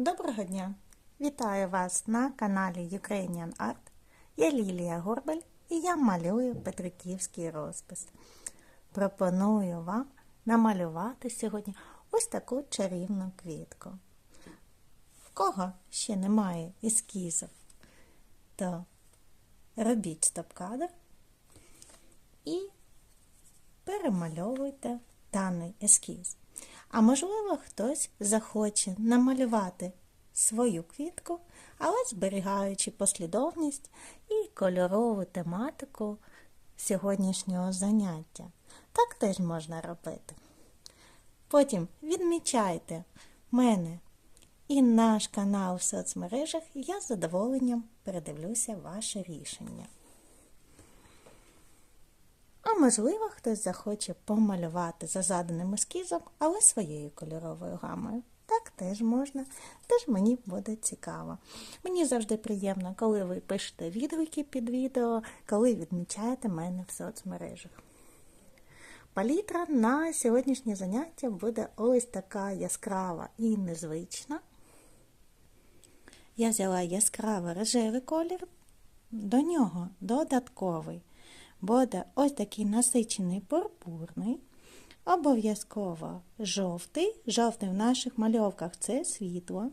Доброго дня! Вітаю вас на каналі Ukrainian Art. Я Лілія Горбель і я малюю Петриківський розпис. Пропоную вам намалювати сьогодні ось таку чарівну квітку. В кого ще немає ескізів, то робіть стоп-кадр і перемальовуйте даний ескіз. А можливо, хтось захоче намалювати свою квітку, але зберігаючи послідовність і кольорову тематику сьогоднішнього заняття. Так теж можна робити. Потім відмічайте мене і наш канал в соцмережах, і я з задоволенням передивлюся ваше рішення. Можливо, хтось захоче помалювати за заданим ескізом, але своєю кольоровою гамою. Так теж можна, теж мені буде цікаво. Мені завжди приємно, коли ви пишете відгуки під відео, коли відмічаєте мене в соцмережах. Палітра на сьогоднішнє заняття буде ось така яскрава і незвична. Я взяла яскравий рожевий колір, до нього додатковий буде ось такий насичений пурпурний, обов'язково жовтий. Жовтий в наших мальовках це світло,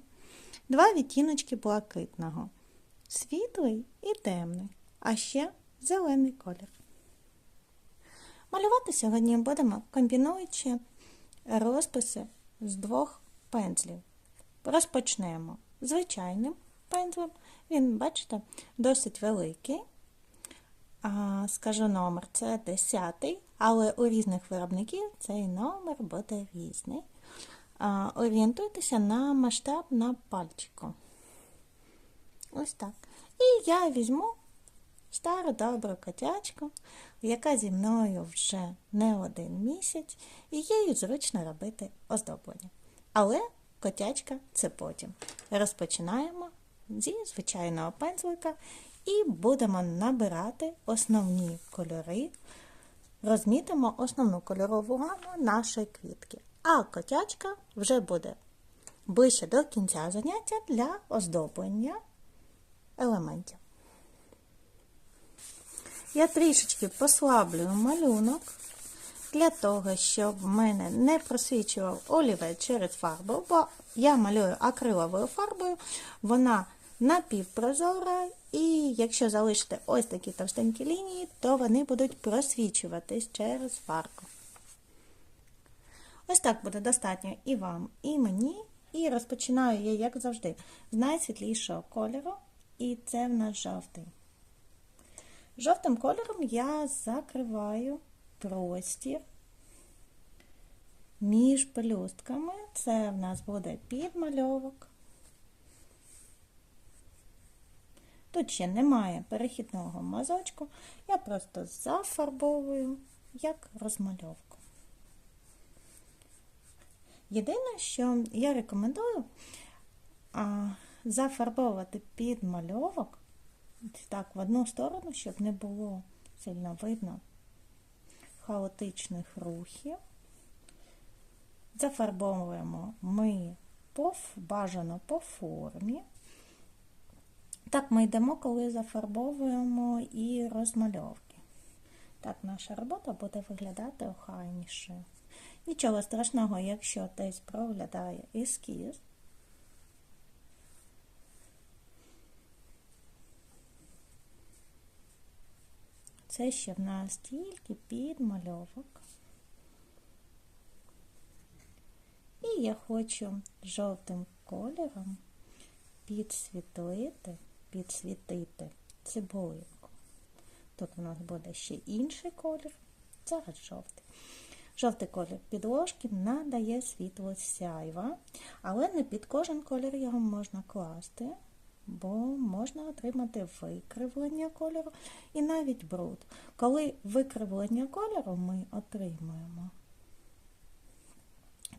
два відтіночки блакитного, світлий і темний, а ще зелений колір. Малювати сьогодні будемо комбінуючи розписи з двох пензлів. Розпочнемо звичайним пензлем. Він, бачите, досить великий скажу номер, це 10, але у різних виробників цей номер буде різний. Орієнтуйтеся на масштаб на пальчику. Ось так. І я візьму стару добру котячку, яка зі мною вже не один місяць, і їй зручно робити оздоблення. Але котячка це потім. Розпочинаємо зі звичайного пензлика і будемо набирати основні кольори, розмітимо основну кольорову гаму нашої квітки. А котячка вже буде ближче до кінця заняття для оздоблення елементів. Я трішечки послаблюю малюнок для того, щоб в мене не просвічував олівець через фарбу, бо я малюю акриловою фарбою, вона напівпрозора, і якщо залишити ось такі товстенькі лінії, то вони будуть просвічуватись через фарку. Ось так буде достатньо і вам, і мені. І розпочинаю я, як завжди, з найсвітлішого кольору, і це в нас жовтий. Жовтим кольором я закриваю простір між пелюстками. Це в нас буде підмальовок. Тут ще немає перехідного мазочку, я просто зафарбовую як розмальовку. Єдине, що я рекомендую а, зафарбовувати підмальовок так, в одну сторону, щоб не було сильно видно хаотичних рухів. Зафарбовуємо ми бажано по формі. Так ми йдемо, коли зафарбовуємо і розмальовки. Так, наша робота буде виглядати охайніше. Нічого страшного, якщо десь проглядає ескіз. Це ще в нас тільки підмальовок. І я хочу жовтим кольором підсвітлити підсвітити цибулинку. Тут у нас буде ще інший колір, зараз жовтий. Жовтий колір підложки надає світло сяйва, але не під кожен колір його можна класти, бо можна отримати викривлення кольору і навіть бруд. Коли викривлення кольору ми отримуємо,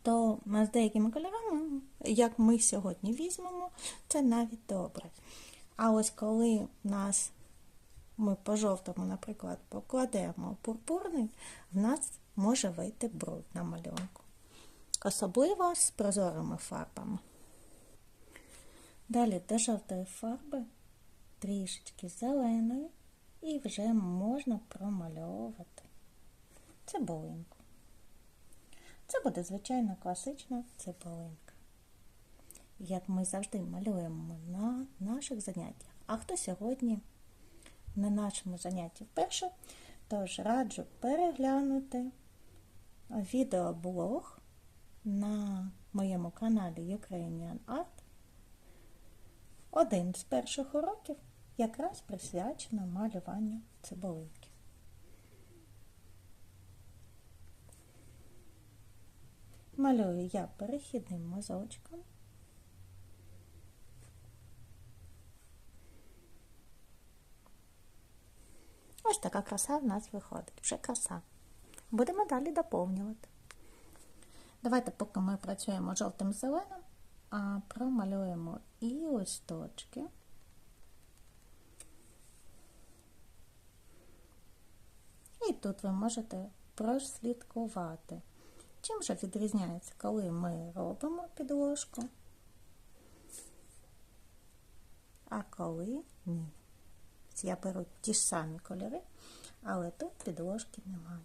то з деякими кольорами, як ми сьогодні візьмемо, це навіть добре. А ось коли нас ми по жовтому, наприклад, покладемо пурпурний, в нас може вийти бруд на малюнку. Особливо з прозорими фарбами. Далі до жовтої фарби трішечки зеленої і вже можна промальовувати цибулинку. Це буде звичайно класична цибулинка. Як ми завжди малюємо на наших заняттях. А хто сьогодні на нашому занятті вперше, тож раджу переглянути відеоблог на моєму каналі Ukrainian Art. Один з перших уроків якраз присвячено малюванню цибулинки. Малюю я перехідним мазочком. Ось така краса в нас виходить. Вже краса. Будемо далі доповнювати. Давайте, поки ми працюємо жовтим зеленим, а промалюємо і листочки. І тут ви можете прослідкувати. Чим же відрізняється, коли ми робимо підложку, а коли ні. Я беру ті ж самі кольори, але тут підложки немає.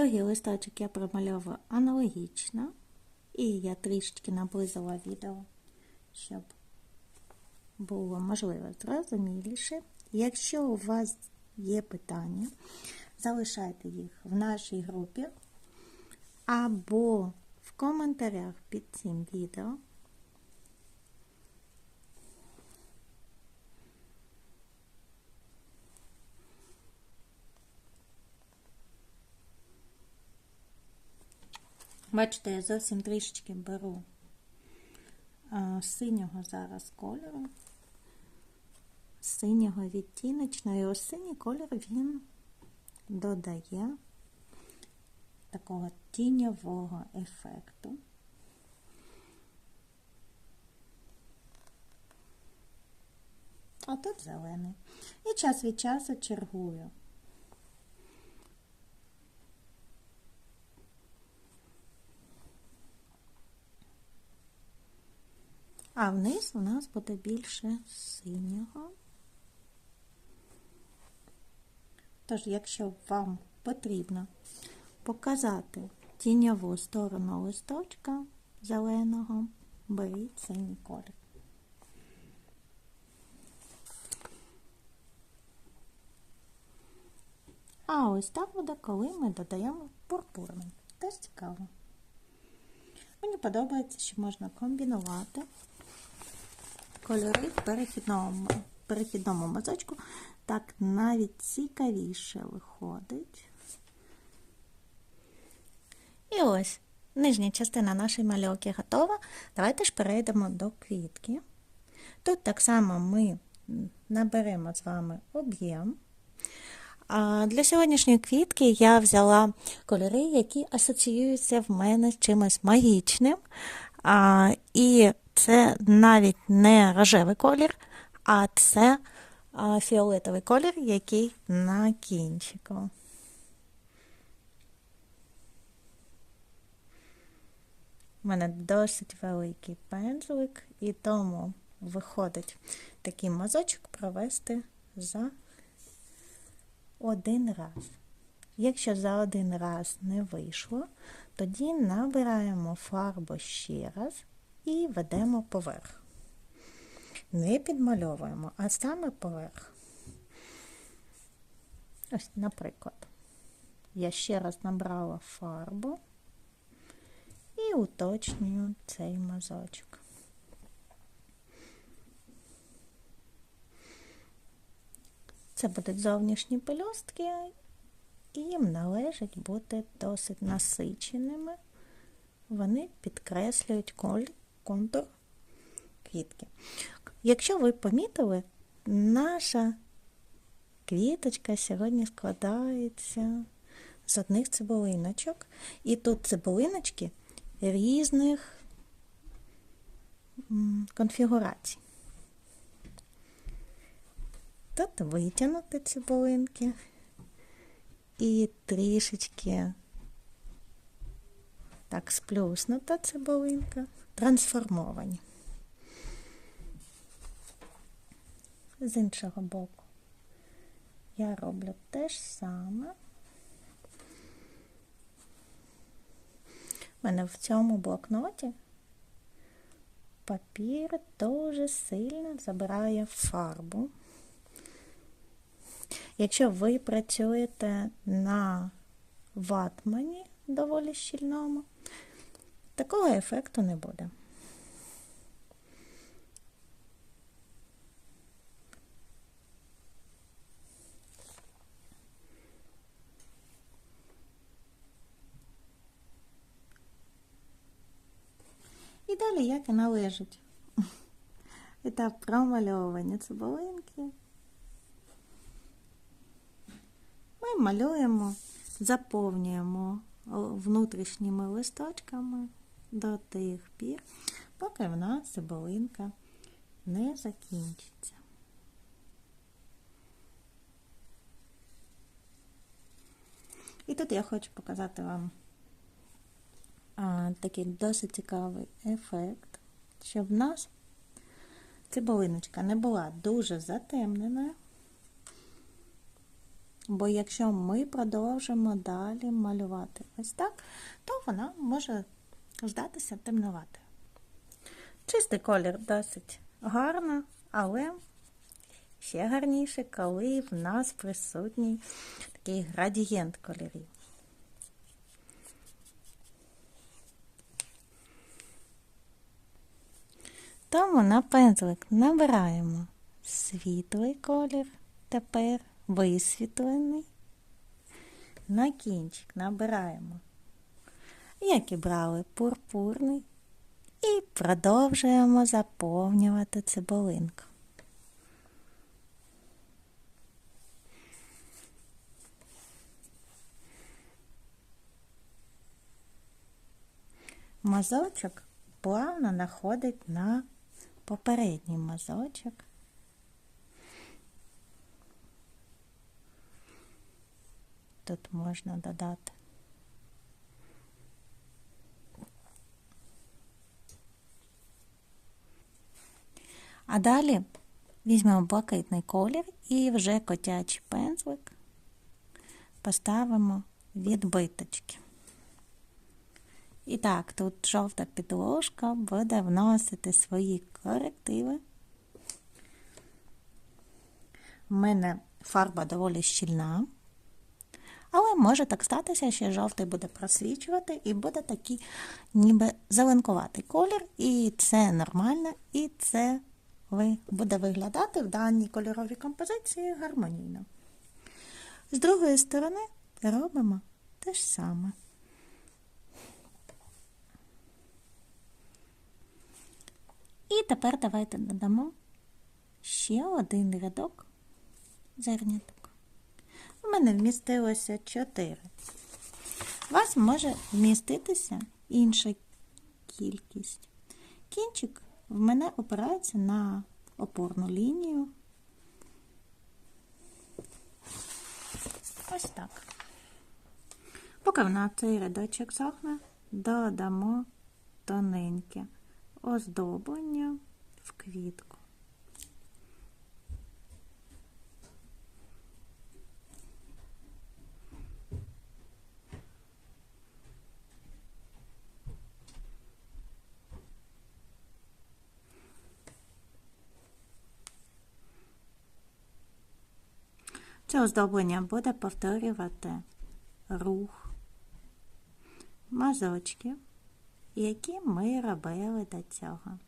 Другий листочок я промальовую аналогічно. І я трішечки наблизила відео, щоб було можливо зрозуміліше. Якщо у вас є питання, залишайте їх в нашій групі або в коментарях під цим відео. Бачите, я зовсім трішечки беру синього зараз кольору, синього відтіночного, і ось синій кольор він додає такого тіньового ефекту. А тут зелений. І час від часу чергую. А вниз у нас буде більше синього. Тож, якщо вам потрібно показати тіньову сторону листочка зеленого, беріть синій колір. А ось так буде, коли ми додаємо пурпурний. Теж цікаво. Мені подобається, що можна комбінувати кольори в перехідному, перехідному мазочку, так навіть цікавіше виходить. І ось нижня частина нашої мальовки готова. Давайте ж перейдемо до квітки. Тут так само ми наберемо з вами об'єм. Для сьогоднішньої квітки я взяла кольори, які асоціюються в мене з чимось магічним. І це навіть не рожевий колір, а це фіолетовий колір, який на кінчику. У мене досить великий пензлик, і тому виходить такий мазочок провести за один раз. Якщо за один раз не вийшло, тоді набираємо фарбу ще раз і ведемо поверх. Не підмальовуємо, а саме поверх. Ось, наприклад, я ще раз набрала фарбу і уточнюю цей мазочок. Це будуть зовнішні пельостки і їм належить бути досить насиченими. Вони підкреслюють контур квітки. Якщо ви помітили, наша квіточка сьогодні складається з одних цибулиночок. І тут цибулиночки різних конфігурацій. Тут витягнути цибулинки і трішечки так сплюснута цибулинка, трансформовані. З іншого боку я роблю те ж саме. У мене в цьому блокноті папір дуже сильно забирає фарбу. Якщо ви працюєте на ватмані доволі щільному, такого ефекту не буде. І далі, як і належить. Етап промальовування цибулинки. Ми малюємо, заповнюємо внутрішніми листочками до тих пір, поки в нас цибулинка не закінчиться. І тут я хочу показати вам а, такий досить цікавий ефект, щоб в нас цибулиночка не була дуже затемненою. Бо якщо ми продовжимо далі малювати ось так, то вона може здатися темнуватою. Чистий колір досить гарно, але ще гарніше, коли в нас присутній такий градієнт кольорів. Тому на пензлик набираємо світлий колір, тепер висвітлений. На кінчик набираємо, як і брали, пурпурний, і продовжуємо заповнювати цибулинку. Мазочок плавно находить на попередній мазочок. Тут можна додати. А далі візьмемо блакитний колір і вже котячий пензлик поставимо відбиточки. І так, тут жовта підложка буде вносити свої корективи. У мене фарба доволі щільна, але може так статися, що жовтий буде просвічувати і буде такий ніби зеленкуватий колір, і це нормально, і це буде виглядати в даній кольоровій композиції гармонійно. З другої сторони робимо те ж саме. І тепер давайте додамо ще один рядок зерняток. У мене вмістилося 4. У вас може вміститися інша кількість. Кінчик в мене опирається на опорну лінію. Ось так. Поки в нас цей рядочок сохне, додамо тоненьке оздоблення в квітку. Це оздоблення буде повторювати рух мазочків які ми робили до цього.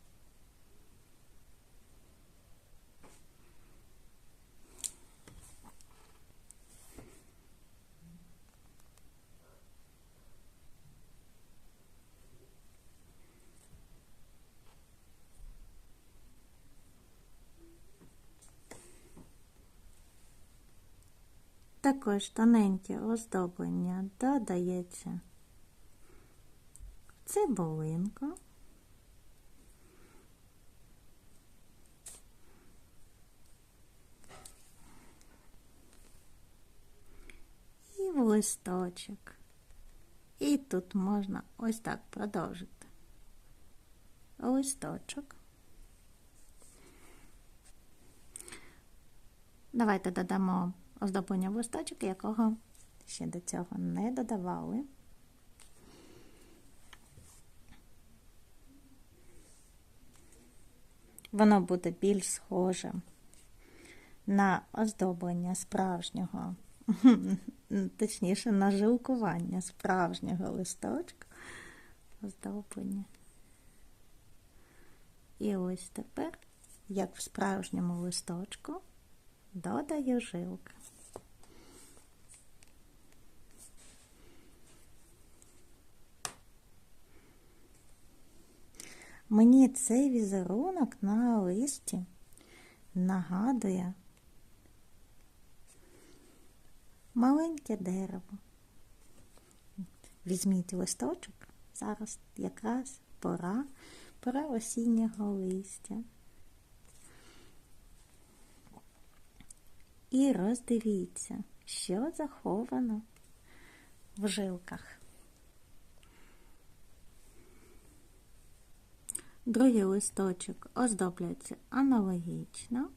Також тоненьке оздоблення додається цибулинку. І в листочок. І тут можна ось так продовжити. Листочок. Давайте додамо оздоблення листочок, якого ще до цього не додавали. Воно буде більш схоже на оздоблення справжнього, точніше, на жилкування справжнього листочка. Оздоблення. І ось тепер, як в справжньому листочку, додаю жилки. Мені цей візерунок на листі нагадує маленьке дерево. Візьміть листочок, зараз якраз пора, пора осіннього листя. І роздивіться, що заховано в жилках. Другий листочок оздобляється аналогічно.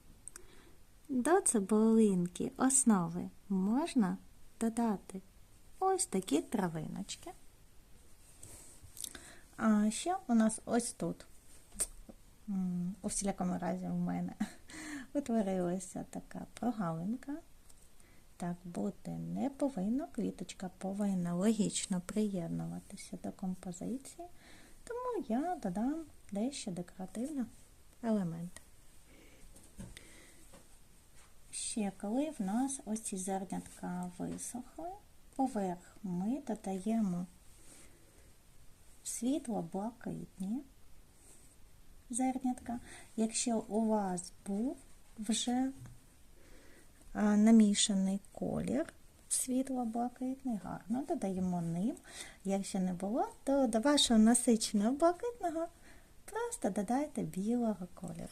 До цибулинки основи можна додати ось такі травиночки. А ще у нас ось тут, у всілякому разі, в мене утворилася така прогалинка. Так бути не повинно, квіточка повинна логічно приєднуватися до композиції, тому я додам дещо декоративний елемент. Ще коли в нас ось ці зернятка висохли, поверх ми додаємо світло-блакитні зернятка. Якщо у вас був вже намішаний колір, світло-блакитний, гарно, додаємо ним. Якщо не було, то до вашого насиченого блакитного просто додайте білого кольору.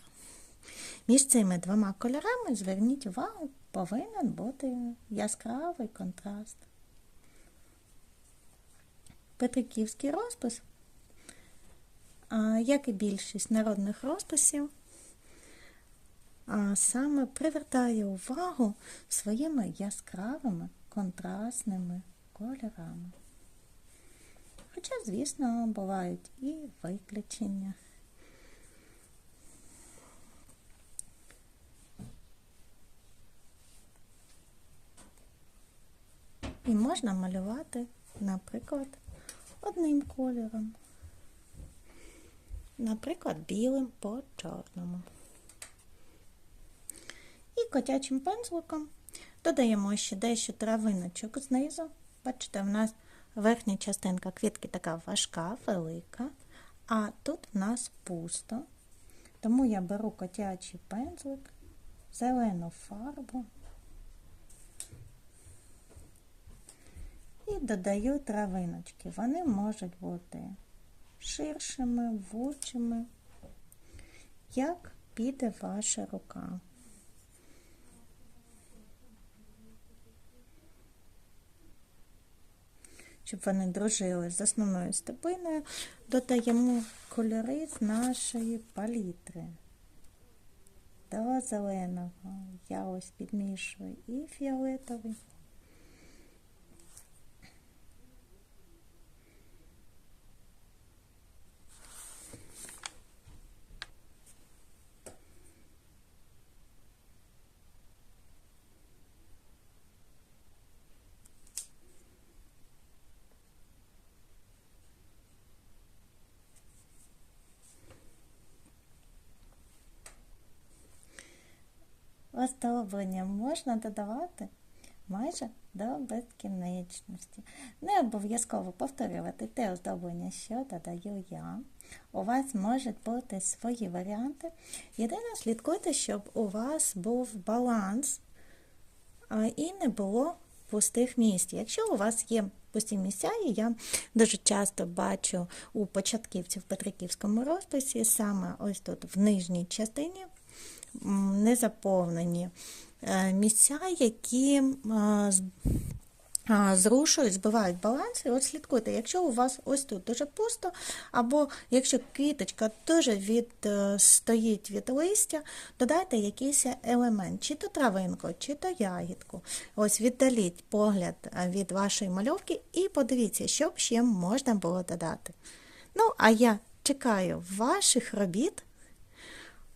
Між цими двома кольорами, зверніть увагу, повинен бути яскравий контраст. Петриківський розпис, як і більшість народних розписів, саме привертає увагу своїми яскравими контрастними кольорами. Хоча, звісно, бувають і виключення. І можна малювати, наприклад, одним кольором, наприклад, білим по чорному. І котячим пензликом додаємо ще дещо травиночок знизу. Бачите, в нас верхня частинка квітки така важка, велика, а тут в нас пусто. Тому я беру котячий пензлик, зелену фарбу. І додаю травиночки. Вони можуть бути ширшими, вучими, як піде ваша рука. Щоб вони дружили з основною степиною, додаємо кольори з нашої палітри. До зеленого я ось підмішую і фіолетовий. Оздоблення можна додавати майже до безкінечності. Не обов'язково повторювати те оздоблення, що додаю я. У вас можуть бути свої варіанти. Єдине, слідкуйте, щоб у вас був баланс і не було пустих місць. Якщо у вас є пусті місця, і я дуже часто бачу у початківців в Петриківському розписі, саме ось тут в нижній частині незаповнені е, місця, які зрушують, збивають баланс. І от слідкуйте, якщо у вас ось тут дуже пусто, або якщо квіточка дуже від, е, від листя, додайте якийсь елемент, чи то травинку, чи то ягідку. Ось віддаліть погляд е, від вашої мальовки і подивіться, що ще можна було додати. Ну, а я чекаю ваших робіт.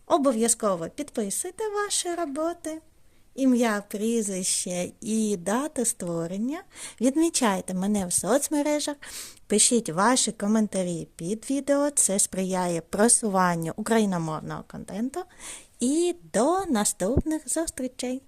Обов'язково підписуйте ваші роботи, ім'я, прізвище і дату створення. Відмічайте мене в соцмережах, пишіть ваші коментарі під відео. Це сприяє просуванню україномовного контенту. І до наступних зустрічей!